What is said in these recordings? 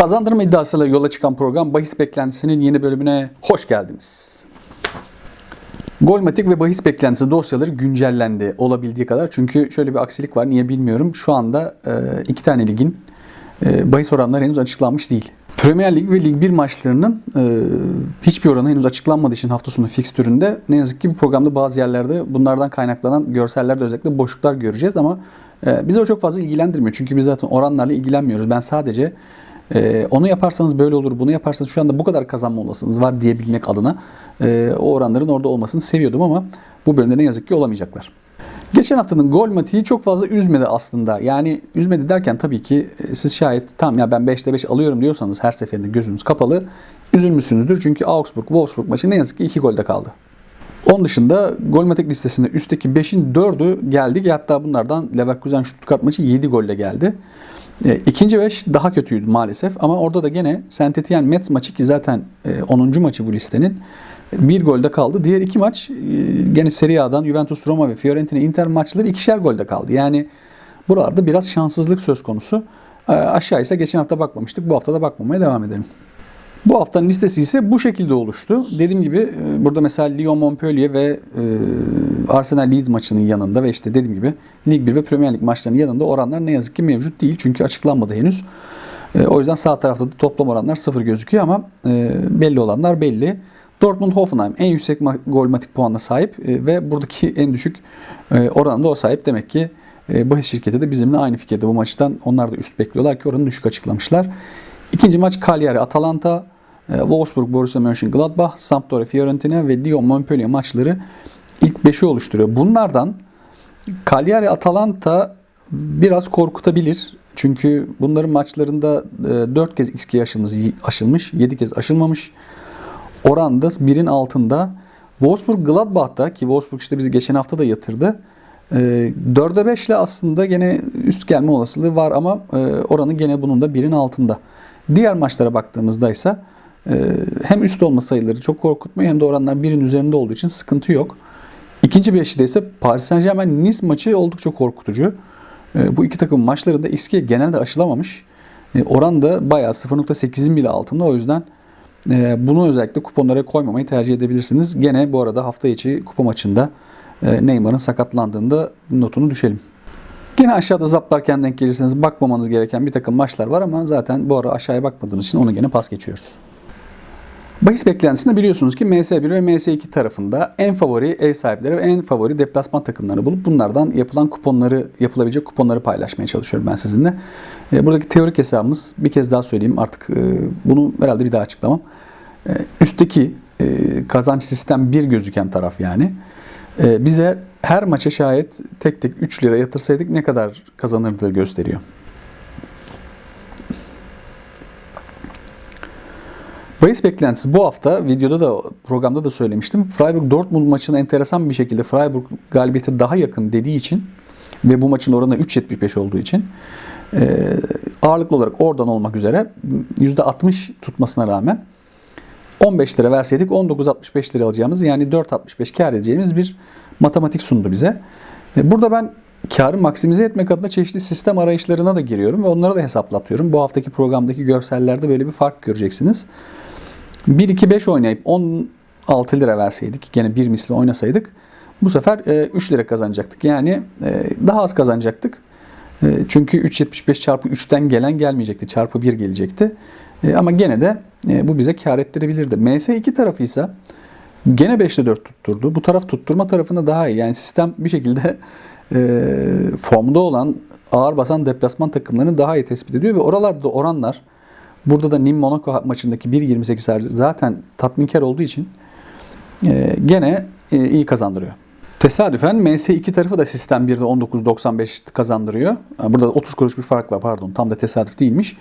Kazandırma iddiasıyla yola çıkan program Bahis Beklentisi'nin yeni bölümüne hoş geldiniz. Golmatik ve bahis beklentisi dosyaları güncellendi olabildiği kadar. Çünkü şöyle bir aksilik var niye bilmiyorum. Şu anda e, iki tane ligin e, bahis oranları henüz açıklanmış değil. Premier Lig ve Lig 1 maçlarının e, hiçbir oranı henüz açıklanmadığı için hafta sonu fikstüründe ne yazık ki bu programda bazı yerlerde bunlardan kaynaklanan görsellerde özellikle boşluklar göreceğiz ama e, bizi o çok fazla ilgilendirmiyor. Çünkü biz zaten oranlarla ilgilenmiyoruz. Ben sadece e, onu yaparsanız böyle olur, bunu yaparsanız şu anda bu kadar kazanma olasılığınız var diyebilmek adına e, o oranların orada olmasını seviyordum ama bu bölümde ne yazık ki olamayacaklar. Geçen haftanın gol matiği çok fazla üzmedi aslında. Yani üzmedi derken tabii ki e, siz şayet tam ya ben 5'te 5 alıyorum diyorsanız her seferinde gözünüz kapalı üzülmüşsünüzdür. Çünkü Augsburg-Wolfsburg maçı ne yazık ki 2 golde kaldı. Onun dışında Golmatik listesinde üstteki 5'in 4'ü geldi. Hatta bunlardan Leverkusen Stuttgart maçı 7 golle geldi. E, ikinci 5 daha kötüydü maalesef ama orada da gene Saint Etienne Metz maçı ki zaten e, 10. maçı bu listenin bir golde kaldı. Diğer iki maç e, gene Serie A'dan Juventus Roma ve Fiorentina Inter maçları ikişer golde kaldı. Yani buralarda biraz şanssızlık söz konusu. E, aşağı ise geçen hafta bakmamıştık. Bu hafta da bakmamaya devam edelim. Bu haftanın listesi ise bu şekilde oluştu. Dediğim gibi e, burada mesela Lyon Montpellier ve e, Arsenal Leeds maçının yanında ve işte dediğim gibi Lig 1 ve Premier Lig maçlarının yanında oranlar ne yazık ki mevcut değil. Çünkü açıklanmadı henüz. E, o yüzden sağ tarafta da toplam oranlar sıfır gözüküyor ama belli olanlar belli. Dortmund Hoffenheim en yüksek gol matik puanına sahip ve buradaki en düşük oranında o sahip. Demek ki bahis şirketi de bizimle aynı fikirde bu maçtan. Onlar da üst bekliyorlar ki oranı düşük açıklamışlar. İkinci maç Cagliari Atalanta, e, Wolfsburg Borussia Mönchengladbach, Sampdoria Fiorentina ve Lyon Montpellier maçları ilk 5'i oluşturuyor. Bunlardan Cagliari Atalanta biraz korkutabilir. Çünkü bunların maçlarında 4 e, kez XG aşımız aşılmış, 7 kez aşılmamış. Oran da 1'in altında. Wolfsburg Gladbach'ta ki Wolfsburg işte bizi geçen hafta da yatırdı. 4'e 5 ile aslında gene üst gelme olasılığı var ama e, oranı gene bunun da 1'in altında. Diğer maçlara baktığımızda ise e, hem üst olma sayıları çok korkutmuyor hem de oranlar birin üzerinde olduğu için sıkıntı yok. İkinci bir eşide ise Paris Saint Germain Nice maçı oldukça korkutucu. E, bu iki takım maçlarında XG genelde aşılamamış. E, oran da bayağı 0.8'in bile altında o yüzden bunu özellikle kuponlara koymamayı tercih edebilirsiniz. Gene bu arada hafta içi kupa maçında Neymar'ın sakatlandığında notunu düşelim. Yine aşağıda zaplarken denk gelirseniz bakmamanız gereken bir takım maçlar var ama zaten bu ara aşağıya bakmadığımız için onu gene pas geçiyoruz. Bahis beklentisinde biliyorsunuz ki MS1 ve MS2 tarafında en favori ev sahipleri ve en favori deplasman takımlarını bulup bunlardan yapılan kuponları, yapılabilecek kuponları paylaşmaya çalışıyorum ben sizinle. E, buradaki teorik hesabımız bir kez daha söyleyeyim artık e, bunu herhalde bir daha açıklamam. E, üstteki kazanç sistem 1 gözüken taraf yani bize her maça şayet tek tek 3 lira yatırsaydık ne kadar kazanırdığı gösteriyor. Bahis beklentisi bu hafta videoda da programda da söylemiştim. Freiburg Dortmund maçına enteresan bir şekilde Freiburg galibiyete daha yakın dediği için ve bu maçın oranı 3.75 olduğu için e, ağırlıklı olarak oradan olmak üzere %60 tutmasına rağmen 15 lira verseydik 19.65 lira alacağımız yani 4.65 kar edeceğimiz bir matematik sundu bize. E, burada ben karı maksimize etmek adına çeşitli sistem arayışlarına da giriyorum ve onları da hesaplatıyorum. Bu haftaki programdaki görsellerde böyle bir fark göreceksiniz. 1-2-5 oynayıp 16 lira verseydik, gene bir misli oynasaydık bu sefer 3 e, lira kazanacaktık. Yani e, daha az kazanacaktık. Çünkü 3.75 çarpı 3'ten gelen gelmeyecekti. Çarpı 1 gelecekti. Ama gene de bu bize kar ettirebilirdi. MS2 tarafı ise Gene 5'te 4 tutturdu. Bu taraf tutturma tarafında daha iyi. Yani sistem bir şekilde e, formda olan ağır basan deplasman takımlarını daha iyi tespit ediyor ve oralarda da oranlar burada da Nim Monaco maçındaki 1.28 zaten tatminkar olduğu için e, gene e, iyi kazandırıyor. Tesadüfen MS2 tarafı da sistem 1'de 19.95 kazandırıyor. Burada 30 kuruş bir fark var pardon tam da tesadüf değilmiş.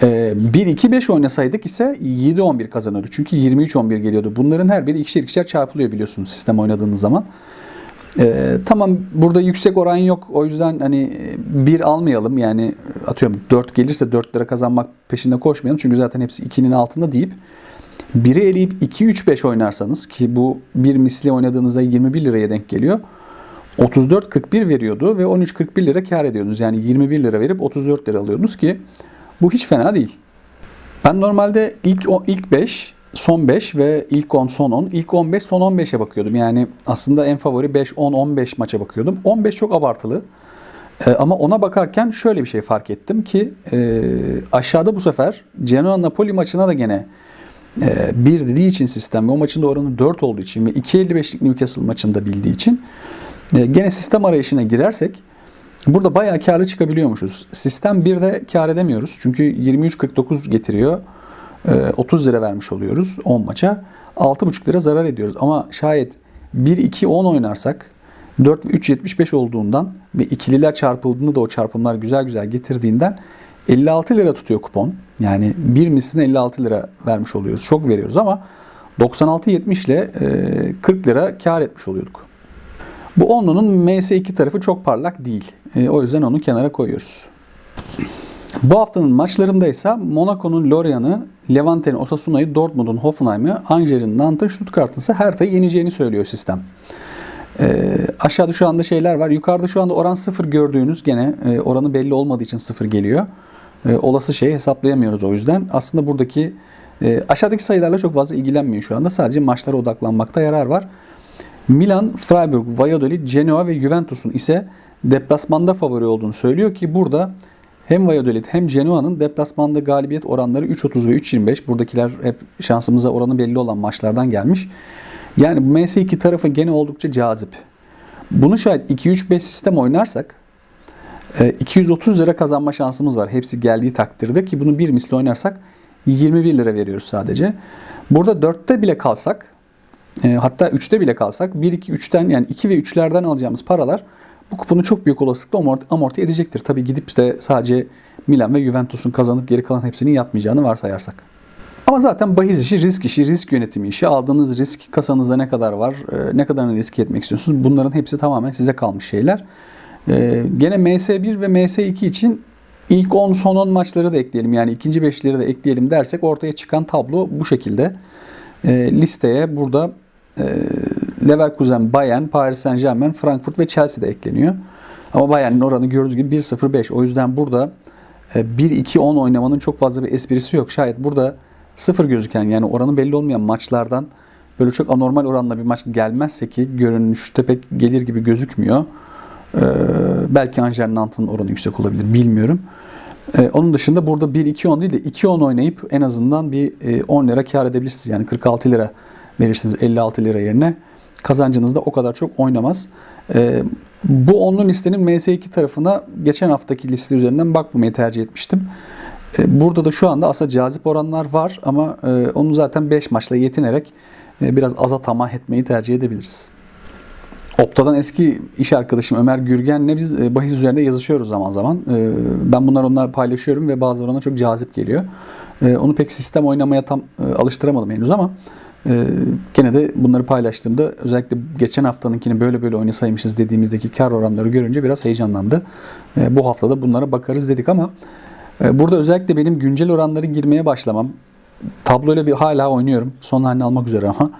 1-2-5 ee, oynasaydık ise 7-11 kazanıyordu. Çünkü 23-11 geliyordu. Bunların her biri ikişer ikişer çarpılıyor biliyorsunuz sistem oynadığınız zaman. Ee, tamam burada yüksek oran yok. O yüzden hani bir almayalım. Yani atıyorum 4 gelirse 4 lira kazanmak peşinde koşmayalım. Çünkü zaten hepsi 2'nin altında deyip 1'i eleyip 2-3-5 oynarsanız ki bu bir misli oynadığınızda 21 liraya denk geliyor. 34-41 veriyordu ve 13-41 lira kar ediyordunuz. Yani 21 lira verip 34 lira alıyordunuz ki bu hiç fena değil. Ben normalde ilk ilk 5, son 5 ve ilk 10, son 10, ilk 15, son 15'e bakıyordum. Yani aslında en favori 5, 10, 15 maça bakıyordum. 15 çok abartılı. Ee, ama ona bakarken şöyle bir şey fark ettim ki e, aşağıda bu sefer Genoa Napoli maçına da gene 1 dediği için sistem ve o maçın da oranı 4 olduğu için ve 2.55'lik Newcastle maçında bildiği için e, gene sistem arayışına girersek burada bayağı karlı çıkabiliyormuşuz. Sistem 1'de kar edemiyoruz. Çünkü 23.49 getiriyor. E, 30 lira vermiş oluyoruz 10 maça. 6.5 lira zarar ediyoruz. Ama şayet 1-2-10 oynarsak 4 ve 3.75 olduğundan ve ikililer çarpıldığında da o çarpımlar güzel güzel getirdiğinden 56 lira tutuyor kupon. Yani bir misline 56 lira vermiş oluyoruz. Çok veriyoruz ama 96.70 ile e, 40 lira kar etmiş oluyorduk. Bu onlunun MS2 tarafı çok parlak değil. E, o yüzden onu kenara koyuyoruz. Bu haftanın maçlarında ise Monaco'nun Lorient'ı, Levante'nin Osasuna'yı, Dortmund'un Hoffenheim'ı, Angel'in Nant'ı, Stuttgart'ın ise Hertha'yı yeneceğini söylüyor sistem. E, aşağıda şu anda şeyler var. Yukarıda şu anda oran 0 gördüğünüz gene e, oranı belli olmadığı için 0 geliyor. E, olası şeyi hesaplayamıyoruz o yüzden. Aslında buradaki e, aşağıdaki sayılarla çok fazla ilgilenmiyor şu anda. Sadece maçlara odaklanmakta yarar var. Milan, Freiburg, Valladolid, Genoa ve Juventus'un ise deplasmanda favori olduğunu söylüyor ki burada hem Valladolid hem Genoa'nın deplasmanda galibiyet oranları 3.30 ve 3.25. Buradakiler hep şansımıza oranı belli olan maçlardan gelmiş. Yani bu MS2 tarafı gene oldukça cazip. Bunu şayet 2-3-5 sistem oynarsak 230 lira kazanma şansımız var. Hepsi geldiği takdirde ki bunu bir misli oynarsak 21 lira veriyoruz sadece. Burada 4'te bile kalsak e, hatta 3'te bile kalsak 1, 2, 3'ten yani 2 ve 3'lerden alacağımız paralar bu kuponu çok büyük olasılıkla amorti, amorti edecektir. Tabi gidip de sadece Milan ve Juventus'un kazanıp geri kalan hepsinin yatmayacağını varsayarsak. Ama zaten bahis işi, risk işi, risk yönetimi işi. Aldığınız risk kasanızda ne kadar var, e, ne kadarını risk etmek istiyorsunuz? Bunların hepsi tamamen size kalmış şeyler. E, gene MS1 ve MS2 için ilk 10 son 10 maçları da ekleyelim. Yani ikinci beşleri de ekleyelim dersek ortaya çıkan tablo bu şekilde. E, listeye burada e, Leverkusen, Bayern, Paris Saint Germain, Frankfurt ve Chelsea de ekleniyor. Ama Bayern'in oranı gördüğünüz gibi 1-0-5. O yüzden burada e, 1-2-10 oynamanın çok fazla bir esprisi yok. Şayet burada 0 gözüken yani oranı belli olmayan maçlardan böyle çok anormal oranla bir maç gelmezse ki görünüşte pek gelir gibi gözükmüyor. Ee, belki Angel Nant'ın oranı yüksek olabilir bilmiyorum. Ee, onun dışında burada 1-2-10 değil de 2-10 oynayıp en azından bir e, 10 lira kar edebilirsiniz. Yani 46 lira verirsiniz 56 lira yerine. Kazancınız da o kadar çok oynamaz. Ee, bu onlu listenin MS2 tarafına geçen haftaki liste üzerinden bakmamayı tercih etmiştim. Ee, burada da şu anda aslında cazip oranlar var ama e, onu zaten 5 maçla yetinerek e, biraz aza tamah etmeyi tercih edebiliriz. Opta'dan eski iş arkadaşım Ömer Gürgen'le biz e, bahis üzerinde yazışıyoruz zaman zaman. E, Ben bunlar onlar paylaşıyorum ve bazıları ona çok cazip geliyor. E, Onu pek sistem oynamaya tam alıştıramadım henüz ama gene de bunları paylaştığımda özellikle geçen haftanınkini böyle böyle oynasaymışız dediğimizdeki kar oranları görünce biraz heyecanlandı. Bu haftada bunlara bakarız dedik ama burada özellikle benim güncel oranları girmeye başlamam. Tabloyla bir hala oynuyorum. Son halini almak üzere ama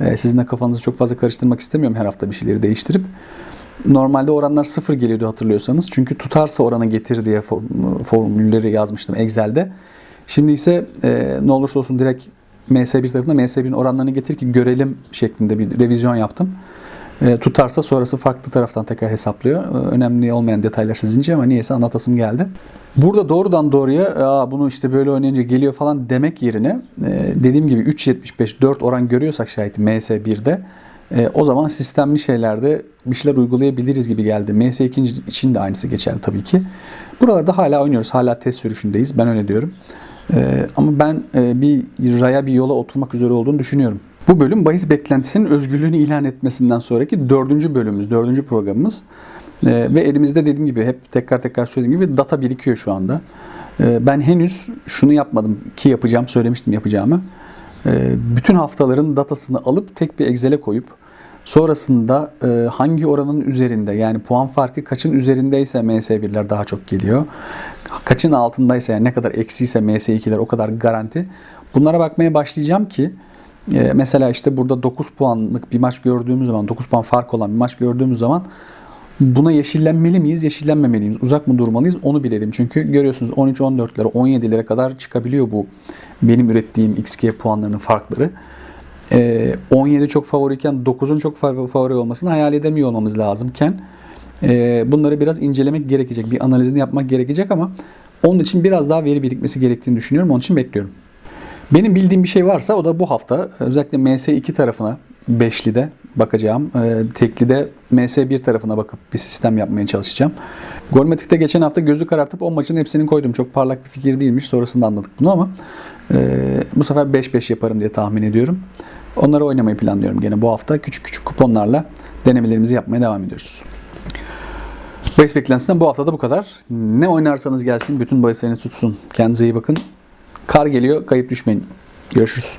e, sizin de kafanızı çok fazla karıştırmak istemiyorum her hafta bir şeyleri değiştirip. Normalde oranlar sıfır geliyordu hatırlıyorsanız. Çünkü tutarsa oranı getir diye form- formülleri yazmıştım Excel'de. Şimdi ise e, ne olursa olsun direkt MS1 tarafında MS1'in oranlarını getir ki görelim şeklinde bir revizyon yaptım. E, tutarsa sonrası farklı taraftan tekrar hesaplıyor. E, önemli olmayan detaylar sizince ama niyeyse anlatasım geldi. Burada doğrudan doğruya Aa, bunu işte böyle oynayınca geliyor falan demek yerine e, dediğim gibi 3.75 4 oran görüyorsak şayet MS1'de e, o zaman sistemli şeylerde bir şeyler uygulayabiliriz gibi geldi. MS2 için de aynısı geçerli tabii ki. Buralarda hala oynuyoruz. Hala test sürüşündeyiz. Ben öyle diyorum. E, ama ben e, bir raya bir yola oturmak üzere olduğunu düşünüyorum. Bu bölüm bahis beklentisinin özgürlüğünü ilan etmesinden sonraki dördüncü bölümümüz, dördüncü programımız. Ee, ve elimizde dediğim gibi hep tekrar tekrar söylediğim gibi data birikiyor şu anda. Ee, ben henüz şunu yapmadım ki yapacağım, söylemiştim yapacağımı. Ee, bütün haftaların datasını alıp tek bir Excel'e koyup sonrasında e, hangi oranın üzerinde yani puan farkı kaçın üzerindeyse MS1'ler daha çok geliyor. Kaçın altındaysa yani ne kadar eksiyse MS2'ler o kadar garanti. Bunlara bakmaya başlayacağım ki e, mesela işte burada 9 puanlık bir maç gördüğümüz zaman 9 puan fark olan bir maç gördüğümüz zaman Buna yeşillenmeli miyiz, yeşillenmemeli miyiz? Uzak mı durmalıyız onu bilelim. Çünkü görüyorsunuz 13-14'lere, 17'lere kadar çıkabiliyor bu benim ürettiğim XG puanlarının farkları. Ee, 17 çok favoriyken 9'un çok fa- favori olmasını hayal edemiyor olmamız lazımken e, bunları biraz incelemek gerekecek. Bir analizini yapmak gerekecek ama onun için biraz daha veri birikmesi gerektiğini düşünüyorum. Onun için bekliyorum. Benim bildiğim bir şey varsa o da bu hafta özellikle MS2 tarafına beşlide bakacağım. Ee, teklide MS1 tarafına bakıp bir sistem yapmaya çalışacağım. Golmatik'te geçen hafta gözü karartıp o maçın hepsini koydum. Çok parlak bir fikir değilmiş. Sonrasında anladık bunu ama e, bu sefer 5-5 yaparım diye tahmin ediyorum. Onları oynamayı planlıyorum gene bu hafta. Küçük küçük kuponlarla denemelerimizi yapmaya devam ediyoruz. Bahis beklentisinden bu hafta da bu kadar. Ne oynarsanız gelsin bütün bahisleriniz tutsun. Kendinize iyi bakın. Kar geliyor, kayıp düşmeyin. Görüşürüz.